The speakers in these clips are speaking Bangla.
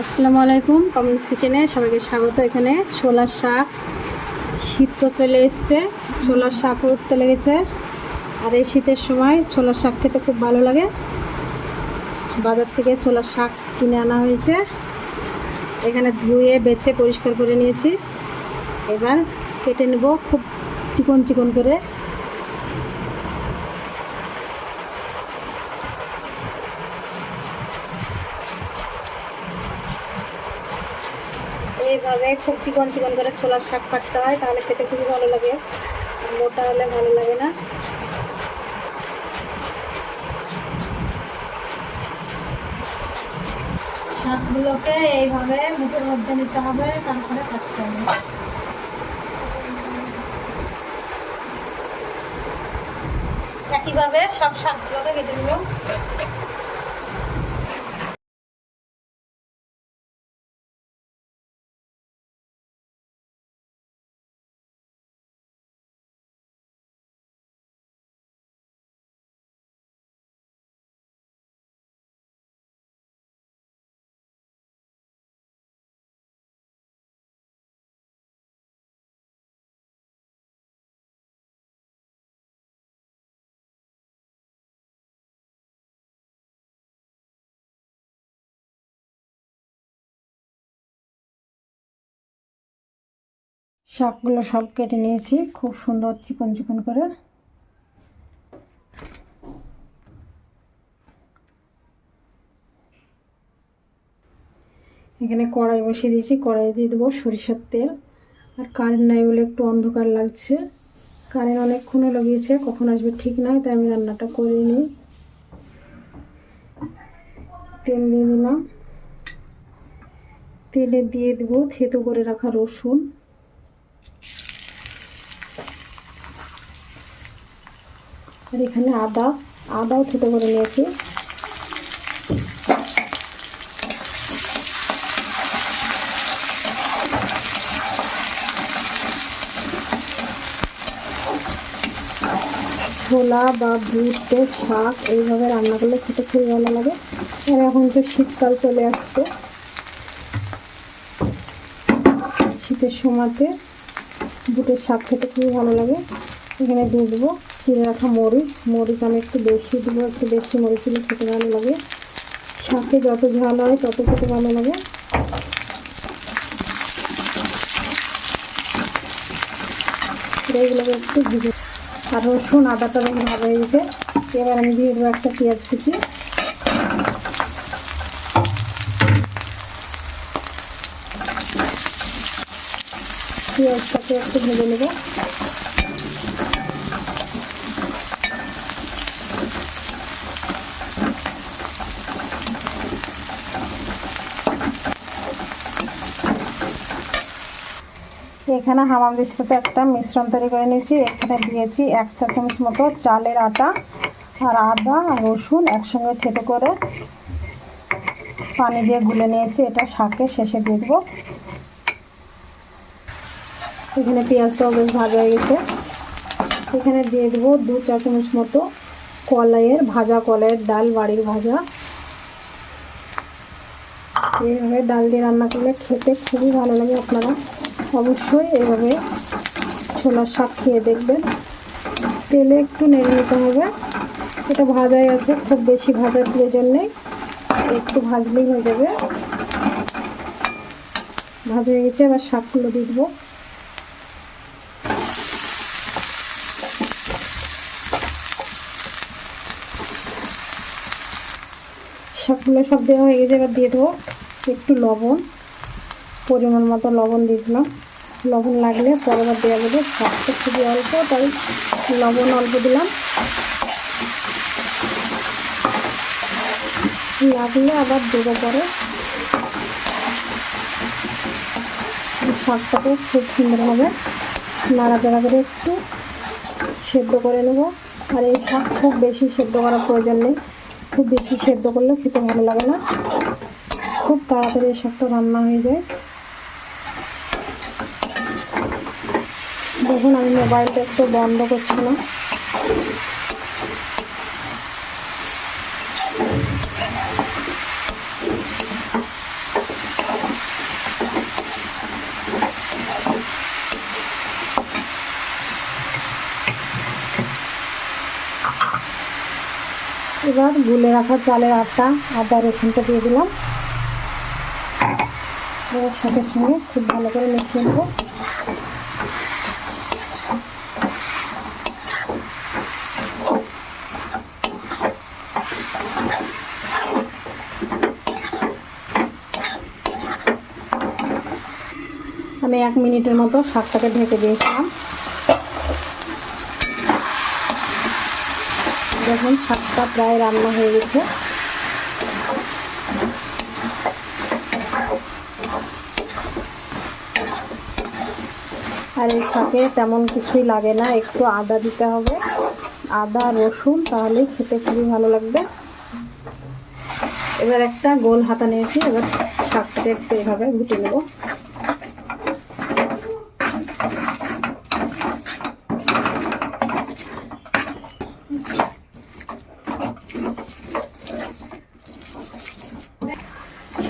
আসসালামু আলাইকুম কমেন্টস কিচেনে সবাইকে স্বাগত। এখানে ছোলার শাক শীত তো চলে এসছে, ছোলার শাক উঠতে লেগেছে। আর এই শীতের সময় ছোলার শাক খেতে খুব ভালো লাগে। বাজার থেকে ছোলার শাক কিনে আনা হয়েছে। এখানে ধুয়ে, বেছে, পরিষ্কার করে নিয়েছি। এবার কেটে নেব খুব চিকন চিকন করে। এইভাবে খুব চিকন চিকন করে ছোলার শাক কাটতে হয়, তাহলে খেতে খুবই ভালো লাগে। মোটা হলে ভালো লাগে না। শাকগুলোকে এইভাবে মুখের মধ্যে নিতে হবে, তারপরে কাটতে হবে। একইভাবে সব শাকগুলোকে কেটে নেব। শাকগুলো সব কেটে নিয়েছি। খুব সুন্দর চিকন চিকন করে। এখানে কড়াই বসিয়ে দিয়েছি। কড়াই দিয়ে দেবো সরিষার তেল। আর কারেন্ট নাই বলে একটু অন্ধকার লাগছে। কারেন্ট অনেকক্ষণও লাগিয়েছে, কখন আসবে ঠিক নাই, তাই আমি রান্নাটা করে নিই। তেল দিয়ে দিলাম। তেলে দিয়ে দেবো থেতো করে রাখা রসুন। আর এখানে আদা, আদাও থেতো করে নিয়েছি। ছোলা বা বুটের শাক এইভাবে রান্না করলে খেতে খুবই ভালো লাগে। আর এখন তো শীতকাল চলে আসছে। শীতের সময়তে বুটের শাক খেতে খুবই ভালো লাগে। এখানে দিয়ে দেবো চিড়ে রাখা মরিচ। মরিচ আমি একটু বেশি দেবো, একটু বেশি মরিচ দিলে খেতে ভালো লাগে। শাকে যত ঝাল হয় তত খেতে ভালো লাগে। এগুলোকে একটু ভিজে আর রসুন আদাটা ভালো হয়ে গেছে। এবার আমি দিয়ে দেবো একটা পেঁয়াজ কুচি। পেঁয়াজটাকে একটু ভেজে নেব। এখানে হামাম দিস্তাতে একটা মিশ্রণ তৈরি করে নিয়েছি। এখানে দিয়েছি এক চা চামচ মতো চালের আটা আর আদা রসুন একসঙ্গে থেতো করে পানি দিয়ে গুলে নিয়েছি। এটা শাকে শেষে দিয়ে দেবো। এখানে পেঁয়াজটাও বেশ ভাজা হয়ে গেছে। এখানে দিয়ে দেবো দু চা চামচ মতো কলাইয়ের ভাজা, কলাইয়ের ডাল, বাড়ির ভাজা। এইভাবে ডাল দিয়ে রান্না করলে খেতে খুবই ভালো লাগে আপনারা। অবশ্যই এভাবে ছোলার শাক খেয়ে দেখবেন। তেলে একটু নেড়ে নিতে হবে। এটা ভাজাই আছে, খুব বেশি ভাজার প্রয়োজন নেই। একটু ভাজলেই হয়ে যাবে। ভাজা হয়ে গেছে, এবার শাকগুলো দিয়ে দেবো। শাকগুলো সব দেওয়া হয়ে গেছে। এবার দিয়ে দেবো একটু লবণ। পরিমাণ মতো লবণ দিয়ে দিলাম। লবণ লাগলে পরেবার দেওয়া যাবে শাকটা খুবই অল্প তাই লবণ অল্প দিলাম। লাগলে আবার দেবো পরে। শাকটাকে খুব সুন্দরভাবে নাড়াচাড়া করে একটু সেদ্ধ করে নেব। আর এই শাক খুব বেশি সেদ্ধ করার প্রয়োজন নেই। খুব বেশি সেদ্ধ করলে খেতে ভালো লাগে না। খুব তাড়াতাড়ি শাকটা রান্না হয়ে যায়। দেখুন, আমি মোবাইলটা একটু বন্ধ করছি না। এবার গুলে রাখা চালের আটা আদা রসুনটা দিয়ে দিলাম। এবার সাথে সঙ্গে খুব ভালো করে মিশিয়ে নেব। আমি এক মিনিটের মতো শাকটাকে ঢেকে দিয়েছিলাম। দেখুন, শাকটা প্রায় রান্না হয়ে গেছে। আর এই শাকে তেমন কিছুই লাগে না, একটু আদা দিতে হবে। আদা, রসুন, তাহলে খেতে খুবই ভালো লাগবে। এবার একটা গোল হাতা নিয়েছি, এবার শাকটাকে একটু এভাবে ঘুটে নেব।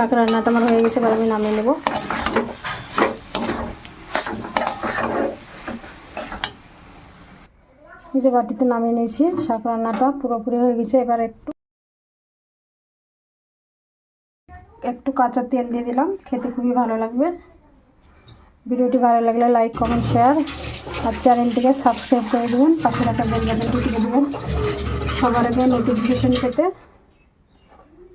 শাক রান্নাটা আমার হয়ে গেছে, এবার আমি নামিয়ে নেব। যে বাটিতে নামিয়ে নিয়েছি, শাক রান্নাটা পুরোপুরি হয়ে গেছে, এবার একটু একটু কাঁচা তেল দিয়ে দিলাম, খেতে খুবই ভালো লাগবে। ভিডিওটি ভালো লাগলে লাইক, কমেন্ট, শেয়ার, আর চ্যানেলটিকে সাবস্ক্রাইব করে দেবেন, পাশে রাখা বেল বাটনটি টিপে দেবেন। সবার আগে নোটিফিকেশন পেতে